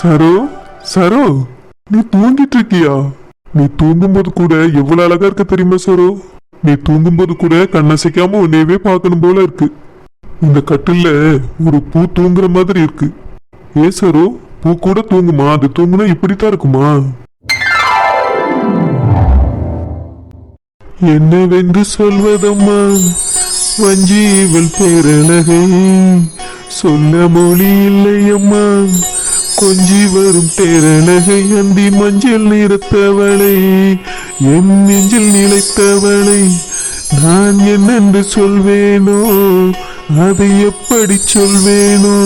சரோ சரோ நீ தூங்கிட்டு இருக்கியா நீ தூங்கும்போது கூட எவ்வளவு அழகா இருக்க தெரியுமா சரோ? நீ தூங்கும்போது கூட கண்ணசைக்காம உன்னையவே பார்க்கணும் போல இருக்கு. இந்த கட்டில்ல ஒரு பூ தூங்குற மாதிரி இருக்கு. ஏ சரோ பூ கூட தூங்குமா? அது தூங்குனா இப்படித்தான் இருக்குமா? என்னவென்று சொல்வதம்மா வஞ்சி இவள் பேரழகை சொல்ல மொழி இல்லையம்மா கொஞ்சி வரும் பேரழகை அந்தி மஞ்சள் நிறத்தவளை என் நெஞ்சில் நிலைத்தவளை நான் என்னென்று சொல்வேனோ அதை எப்படி சொல்வேனோ?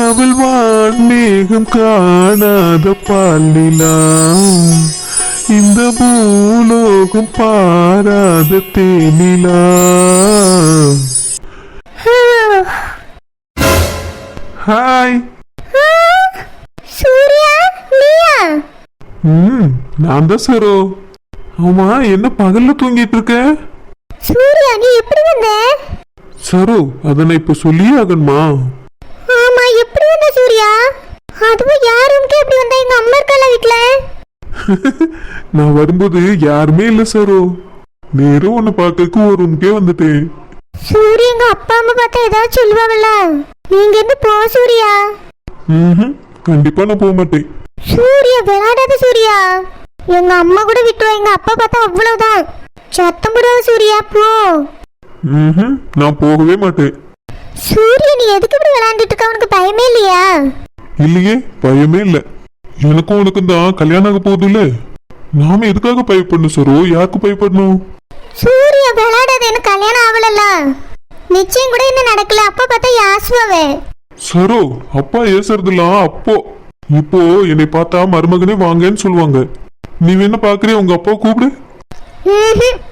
அவள் வான்மேகம் காணாத பால் நிலா இந்த பூலோகம் பாராத தேனிலா ஹாய் சூர்யா நீயா ம் நான் தான் சரோ. ஆமா என்ன பகல்ல தூங்கிட்டு இருக்க? சூர்யா நீ எப்படி வந்த? சரோ அதை நான் இப்ப சொல்லியே ஆகணுமா? ஆமா எப்படி வந்த சூர்யா? அதுவும் யார் ரூம்க்கு எப்படி வந்த எங்க அம்மா இருக்கல வீட்ல? நான் வரும்போது யாருமே இல்ல சரோ. நேரும் உன்னை பார்க்கறதுக்கு ஒரு ரூம்க்கே வந்துட்டேன். சூர்யா எங்க அப்பா அம்மா பார்த்தா ஏதாவது சொல்லுவாங்கல்ல? நீங்க இருந்து போ சூர்யா. ம்ஹும். கண்டிப்பா நான் போக மாட்டேன். சூர்யா விளையாடாத சூர்யா. எங்க அம்மா கூட விட்டுருவா எங்க அப்பா பார்த்தா அவ்வளவுதான். சத்தம் போடாத சூர்யா போ. ம்ஹும். நான் போகவே மாட்டேன். சூர்யா நீ எதுக்கு இப்படி விளையாண்டுட்டு இருக்க உனக்கு பயமே இல்லையா? இல்லையே பயமே இல்ல. எனக்கும் உனக்கும் தான் கல்யாணம் ஆக போகுது இல்ல நாம எதுக்காக பயப்படணும் சரோ? யாருக்கு பயப்படணும்? சூர்யா விளையாடாத. எனக்கு கல்யாணம் ஆகலல்ல. நிச்சயம் கூட இன்னும் நடக்கல. அப்பா பார்த்தா யாசுவாவே. சரோ அப்பா ஏசுறதுலாம் அப்போ. இப்போ என்னை பார்த்தா மருமகனே வாங்கன்னு சொல்லுவாங்க. நீ வேணா பாக்குறிய உங்க அப்பா கூப்பிடு.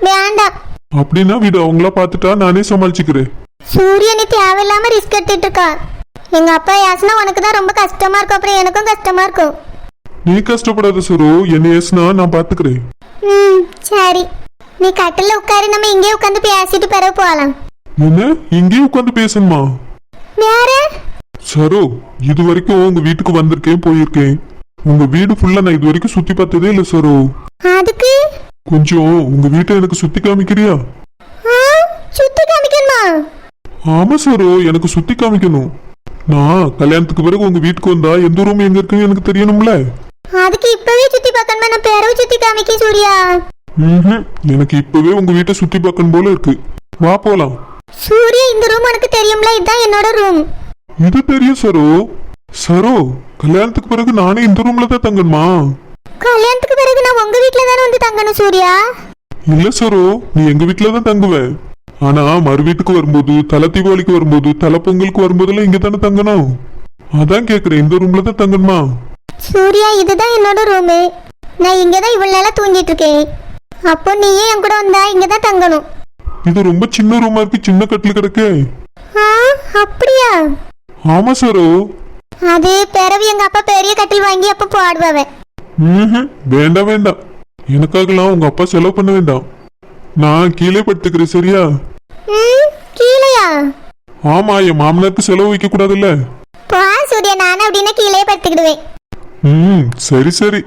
வேண்டாம். அப்படின்னா வீடு அவங்களா பார்த்துட்டா நானே சமாளிச்சுக்கிறேன். சூர்யா நீ தேவையில்லாம ரிஸ்க் எடுத்துட்டு இருக்கா? எங்க அப்பா யாசுனா உனக்கு தான் ரொம்ப கஷ்டமா இருக்கும் அப்புறம் எனக்கும் கஷ்டமா இருக்கும். நீ கஷ்டப்படாத சரோ என்ன ஏசுனா நான் பாத்துக்கிறேன் ம் சரி. நீ கட்டில உட்காரு நம்ம இங்கே உட்காந்து பேசிட்டு பிறகு போகலாம் என்ன? இங்கேயே உட்காந்து பேசணுமா? வேற சரோ இது வரைக்கும் உங்க வீட்டுக்கு வந்திருக்கேன் போயிருக்கேன். உங்க வீடு ஃபுல்லா நான் இது வரைக்கும் சுத்தி பார்த்ததே இல்ல சரோ. அதுக்கு? கொஞ்சம் உங்க வீட்டை எனக்கு சுத்தி காமிக்கிறியா? ஆ, சுத்தி காமிக்கணுமா? ஆமா சரோ எனக்கு சுத்தி காமிக்கணும். நான் கல்யாணத்துக்கு பிறகு உங்க வீட்டுக்கு வந்தா எந்த ரூம் எங்க இருக்குன்னு எனக்கு தெரியணும்ல. அதுக்கு இப்பவே சுத்தி பார்க்கணுமா? நான் பிறகு சுத்தி காமிக்க சூர்யா. எனக்கு இப்பவே உங்க வீட்டை சுத்தி பார்க்கணும் போல இருக்கு. வா போலாம். சூர்யா இந்த ரூம் உனக்கு தெரியும்ல? இதுதான் என்னோட ரூம் இது தெரியும் சரோ. சரோ கல்யாணத்துக்கு பிறகு நானே இந்த ரூம்ல தான் தங்கணுமா? கல்யாணத்துக்கு பிறகு நான் உங்க வீட்ல தானே வந்து தங்கணும் சூர்யா? இல்ல சரோ. நீ எங்க வீட்டுல தான் தங்குவ. ஆனா மறு வீட்டுக்கு வரும்போது தலை தீபாவளிக்கு வரும்போது தலை பொங்கலுக்கு வரும்போதெல்லாம் இங்க தானே தங்கணும்? அதான் கேக்குறேன் இந்த ரூம்ல தான் தங்கணுமா? சூர்யா இதுதான் என்னோட ரூமு நான் இங்கே தான் இவ்வளோ நாளாக தூங்கிட்டு இருக்கேன். அப்போ நீயே என் கூட வந்தா இங்கே தான் தங்கணும். இது ரொம்ப சின்ன ரூமா இருக்கு சின்ன கட்டில் கிடக்கே. ஆ அப்படியா? ஆமா சரோ. அது பிறவு எங்க அப்பா பெரிய கட்டில் வாங்கி அப்போ போடுவாவன் ம்ஹும். வேண்டாம் வேண்டாம். எனக்காகலாம் உங்க அப்பா செலவு பண்ண வேண்டாம். நான் கீழே படுத்துக்கிறேன் சரியா? ம் கீழையா? ஆமா என் மாமனாருக்கு செலவு வைக்க கூடாதுல்ல. பா சூர்யா நானும் அப்படின்னா கீழே படுத்துக்கிடுவேன். ம் சரி சரி.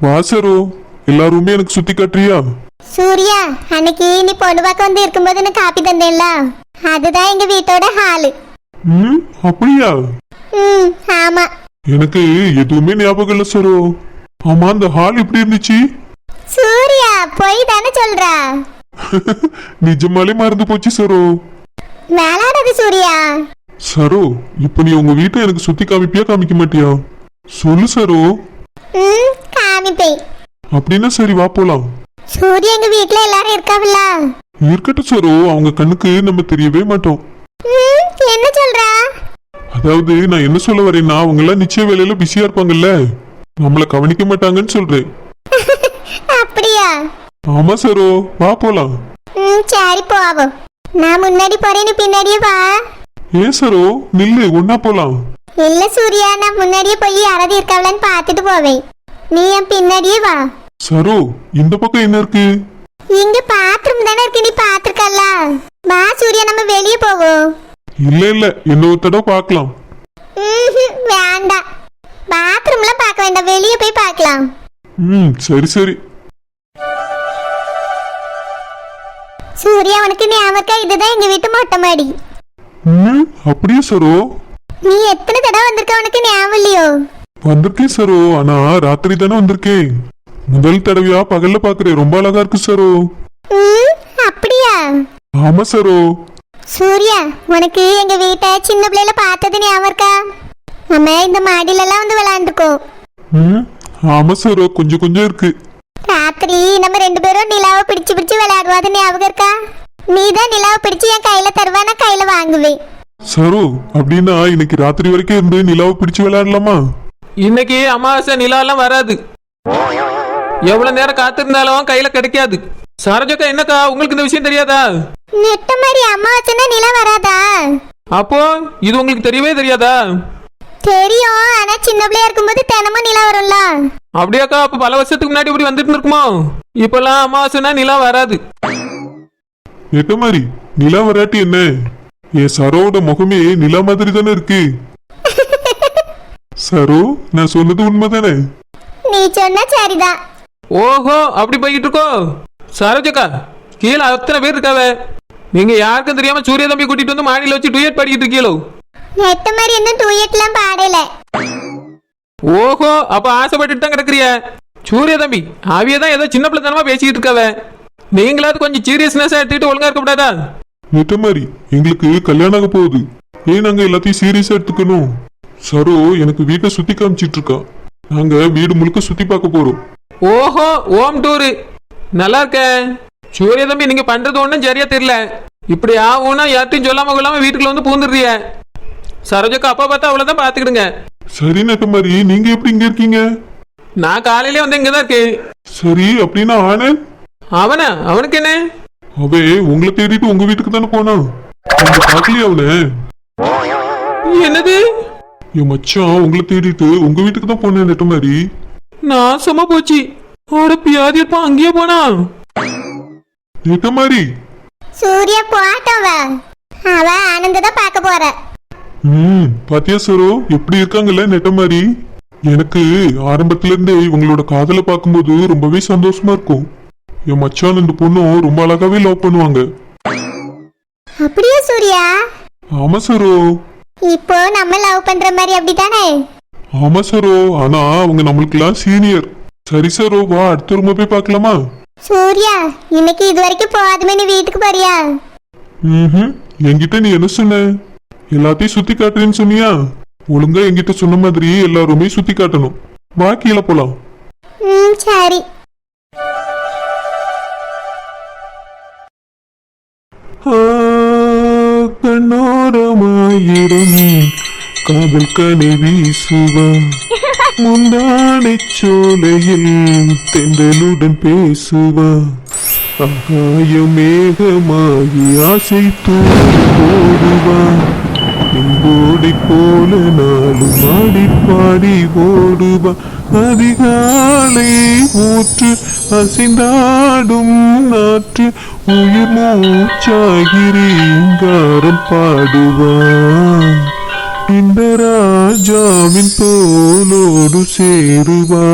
வா சரோ. எல்லாருமே எனக்கு சுத்தி காட்டுறியா? சூர்யா அன்னைக்கு நீ பொண்ணு பார்க்க வந்து இருக்கும்போது எனக்கு காப்பி தந்தேன்ல. அதுதான் எங்க வீட்டோட ஹாலு. ம் அப்படியா? ம் ஆமா. எனக்கு எதுவுமே ஞாபகம் இல்ல சரோ. ஆமா அந்த ஹால் எப்படி இருந்துச்சு? சூர்யா போய் தானே சொல்றா. நிஜமாலே மறந்து போச்சு சரோ. விளையாடாது சூர்யா. சரோ இப்ப நீ உங்க வீட்டை எனக்கு சுத்தி காமிப்பியா காமிக்க மாட்டியா? சொல்லு சரோ. ம் காமிப்பேன். அப்படின்னா சரி வா போலாம். சூர்யா எங்க வீட்ல எல்லாரும் இருக்காவில்ல? இருக்கட்டும் சரோ. அவங்க கண்ணுக்கு நம்ம தெரியவே மாட்டோம். என்ன சொல்றா? அதாவது நான் என்ன சொல்ல வரேன்னா அவங்க எல்லாம் நிச்சய வேலையில பிஸியா இருப்பாங்கல்ல. நம்மள கவனிக்க மாட்டாங்கன்னு சொல்றேன். அப்படியா? ஆமா சரோ. வா போலாம். ம் சரி போவோம் நான் முன்னாடி போறேன் நீ பின்னாடியே வா. ஏன் சரோ. நில்லு. ஒன்னா போலாம். இல்ல சூர்யா. நான் முன்னாடியே போய் யாராவது இருக்காவலான்னு பார்த்துட்டு போவேன். நீ என் பின்னாடியே வா. சரோ இந்த பக்கம் என்ன இருக்கு? இங்க பாத்ரூம் தானே இருக்கு. நீ பாத்துருக்கல வா சூர்யா நம்ம வெளியே போவோம். இல்ல இல்ல. இன்னொரு தடவை பார்க்கலாம். ம்ஹும், வேண்டாம். பாத்ரூம்லாம் பார்க்க வேண்டாம். வெளியே போய் பார்க்கலாம். ம் சரி சரி. சூர்யா உனக்கு ஞாபகம் இதுதான் எங்க வீட்டு மொட்டை மாடி. ம் அப்படியே சரோ. நீ எத்தனை தடவை வந்திருக்க? உனக்கு ஞாபகம் இல்லையோ? வந்திருக்கேன் சரோ. ஆனா ராத்திரி தானே வந்திருக்கேன். முதல் தடவையா பகல்ல பாக்குறேன் ரொம்ப அழகா இருக்கு சரோ. ம் அப்படியா? ஆமா சரோ. சூர்யா உனக்கு எங்க வீட்டை சின்ன பிள்ளையில பார்த்தது ஞாபகம் இருக்கா? நம்ம இந்த மாடியில எல்லாம் வந்து விளையாண்டுக்கோம் ம் ஆமா சரோ. கொஞ்சம் கொஞ்சம் இருக்கு. ராத்திரி நம்ம ரெண்டு பேரும் நிலாவை பிடிச்சு பிடிச்சு விளையாடுவோம். அது ஞாபகம் இருக்கா? நீ தான் நிலாவை பிடிச்சு என் கையில தருவா நான் கையில வாங்குவேன். சரோ அப்படின்னா இன்னைக்கு ராத்திரி வரைக்கும் இருந்து நிலாவை பிடிச்சு விளையாடலாமா? இன்னைக்கு அமாவாசை நிலாலாம் வராது. எவ்வளவு நேரம் காத்திருந்தாலும் கையில கிடைக்காது. சரோஜக்கா என்னக்கா? உங்களுக்கு இந்த விஷயம் தெரியாதா? நெட்ட மாதிரி அம்மா வச்சுன்னா நிலா வராதா? அப்போ இது உங்களுக்கு தெரியவே தெரியாதா? தெரியும் ஆனா சின்ன பிள்ளையா இருக்கும்போது தினமும் நிலா வரும்ல. அப்படியாக்கா அப்ப பல வருஷத்துக்கு முன்னாடி இப்படி வந்துட்டு இருக்குமோ? இப்பெல்லாம் அமாவாசைனா நிலா வராது. எட்ட மாதிரி? நிலா வராட்டி என்ன? என் சரோவோட முகமே நிலா மாதிரி தானே இருக்கு. சரோ நான் சொன்னது உண்மைதானே? நீ சொன்னா சரிதான். ஓஹோ அப்படி போய்கிட்டு இருக்கோ? சரோஜக்கா கீழே அத்தனை பேர் இருக்காவ. நீங்க யாருக்கும் தெரியாம சூரிய தம்பி கூட்டிட்டு வந்து மாடியில வச்சு டூயட் பாடிக்கிட்டு இருக்கீங்களோ? நெட்ட மாதிரி இன்னும் டூயட்லாம் பாடல. ஓஹோ அப்ப ஆசைப்பட்டுட்டு தான் கிடக்குறிய. சூரிய தம்பி அவிய தான் ஏதோ சின்ன பிள்ளைத்தனமா பேசிக்கிட்டு இருக்காவ. நீங்களாவது கொஞ்சம் சீரியஸ்னஸா எடுத்துக்கிட்டு ஒழுங்கா இருக்க கூடாதா எட்ட மாதிரி எங்களுக்கு கல்யாணம் ஆக போகுது. ஏன் நாங்க எல்லாத்தையும் சீரியஸா எடுத்துக்கணும்? சரோ எனக்கு வீட்டை சுத்தி காமிச்சிட்டு இருக்கா. நாங்க வீடு முழுக்க சுத்தி பார்க்க போறோம். ஓஹோ ஓம் டூரு. நல்லா இருக்க. சூரிய தம்பி நீங்க பண்றது ஒன்றும் சரியா தெரியல. இப்படி ஆகும்னா யார்ட்டையும் சொல்லாம கொள்ளாம வீட்டுக்குள்ள வந்து பூந்துடுறிய சரோஜக்கா அப்பா பார்த்தா அவ்வளவுதான் பாத்துக்கிடுங்க சரி நட்ட மாதிரி நீங்க எப்படி இங்க இருக்கீங்க? நான் காலையிலே வந்து இங்கதான் இருக்கேன். சரி அப்படின்னா ஆனந்த் அவனா? அவனுக்கு என்ன? அவன் உங்களை தேடிட்டு உங்க வீட்டுக்கு தானே போனான் நீங்க பாக்கலையா அவனை என்னது? என் மச்சான் உங்களை தேடிட்டு உங்க வீட்டுக்கு தான் போனேன் நெட்ட மாதிரி நாசமா போச்சு. அவட பியாதி இருப்பான் அங்கேயே போனா. நெட்ட மாதிரி? சூர்யா போட்டவ அவ. ஆனந்த தான் பார்க்க போற. ம் பாத்தியா சரோ? எப்படி இருக்காங்கல்ல நெட்ட மாதிரி? எனக்கு ஆரம்பத்துல இருந்தே இவங்களோட காதலை பார்க்கும்போது ரொம்பவே சந்தோஷமா இருக்கும். என் மச்சான் இந்த பொண்ணும் ரொம்ப அழகாவே லவ் பண்ணுவாங்க. அப்படியே சூர்யா? ஆமா சரோ. இப்போ நம்ம லவ் பண்ற மாதிரி அப்படித்தானே? ஆமா சரோ. ஆனா அவங்க நம்மளுக்கெல்லாம் சீனியர் சரி சரோ வா அடுத்த ரூம போய் பார்க்கலாமா? சூர்யா இன்னைக்கு இது வரைக்கும் போகாதுமே நீ வீட்டுக்கு போறியா? ம் என்கிட்ட நீ என்ன சொன்ன? எல்லாத்தையும் சுத்தி காட்டுறேன்னு சொன்னியா? ஒழுங்கா என்கிட்ட சொன்ன மாதிரி எல்லாருமே சுத்தி காட்டணும். வா கீழே போலாம். ம் சரி. கண்ணோரமாயிரம் காதல் கனி வீசுவா முந்தானை சோலையில் தென்றலுடன் பேசுவா ஆகாயம் மேகமாகி ஆசை தூக்கி போடுவா நிம்போடை போல நாளும் ஆடி பாடி ஓடுவா அதிகாலை ஊற்று அசைந்தாடும் நாற்று உயிர் மூச்சாகிறீங்காரம் பாடுவான் இந்த ராஜாவின் போலோடு சேருவா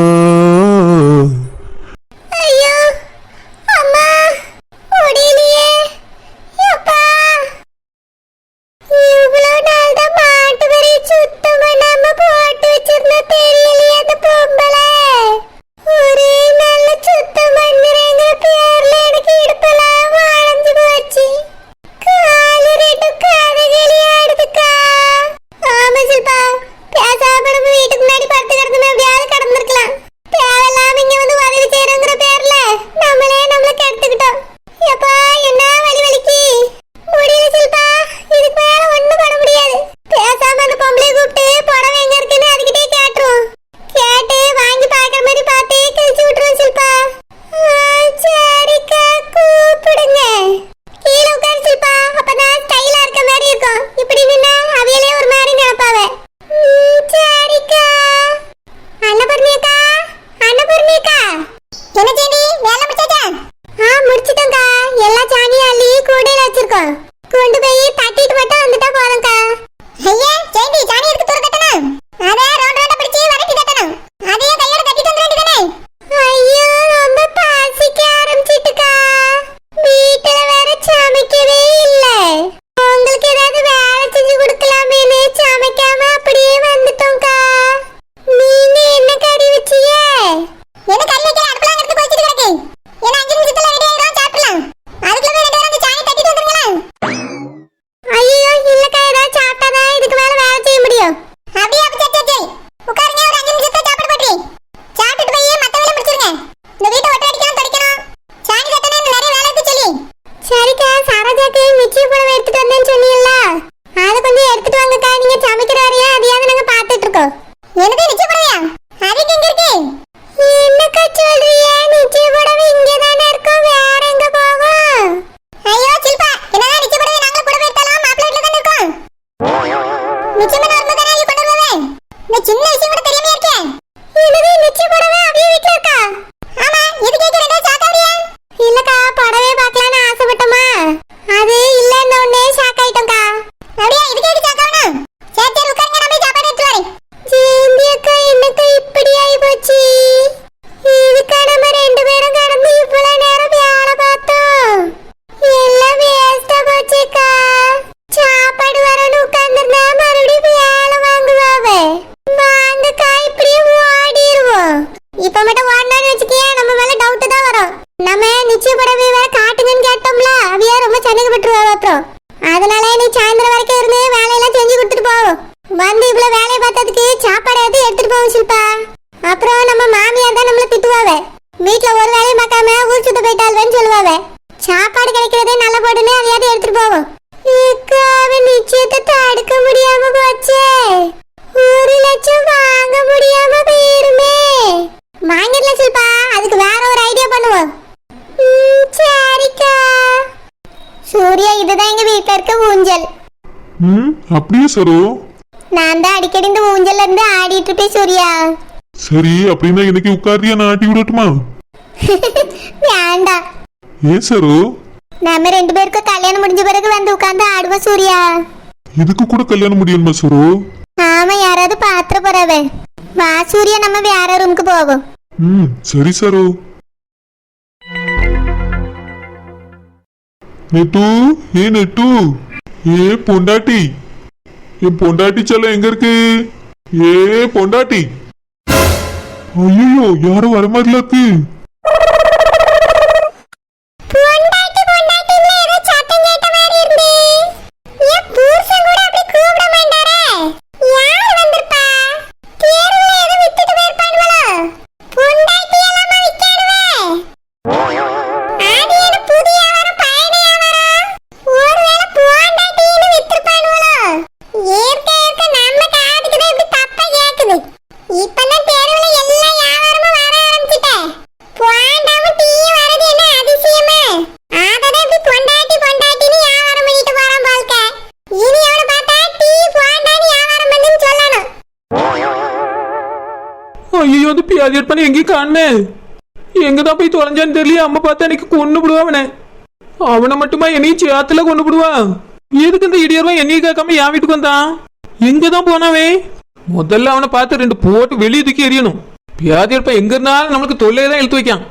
இதுதான் எங்க வீட்ல இருக்க ஊஞ்சல். ம் அப்படியே சரோ. நான் தான் அடிக்கடி இந்த ஊஞ்சல்ல இருந்து ஆடிட்டு இருப்பேன் சூர்யா. சரி அப்படின்னா இன்னைக்கு உட்காரியா நான் ஆட்டி விடட்டுமா? வேண்டாம் ஏன் சரோ? நம்ம ரெண்டு பேருக்கும் கல்யாணம் முடிஞ்ச பிறகு வந்து உட்கார்ந்து ஆடுவோம் சூர்யா. இதுக்கு கூட கல்யாணம் முடியணுமா சரோ? ஆமா யாராவது பாத்திர போறவ வா சூர்யா நம்ம வேற ரூமுக்கு போவோம். ம் சரி சரோ. நெட்டு ஏ நெட்டு. ஏ பொண்டாட்டி. என் பொண்டாட்டி செல்லம் எங்க இருக்கு? ஏ பொண்டாட்டி. ஐயோ யாரும் வர மாதிரி இருக்கு? ஐயோ அது பியாதியட் பண்ணி எங்கேயும் காணுமே எங்க தான் போய் தொலைஞ்சான்னு தெரியல அம்மா பார்த்தா எனக்கு கொண்டு விடுவா அவனை. அவனை மட்டுமா என்னையும் சேத்துல கொண்டு விடுவான் எதுக்கு இந்த இடியர்வன் என்னையும் கேட்காம என் வீட்டுக்கு வந்தான்? எங்க தான் போனாவே முதல்ல அவனை பார்த்து ரெண்டு போட்டு வெளியே தூக்கி எறியணும். பியாதி எடுப்பா எங்க இருந்தாலும் நம்மளுக்கு தொல்லையை தான் இழுத்து வைக்கான்.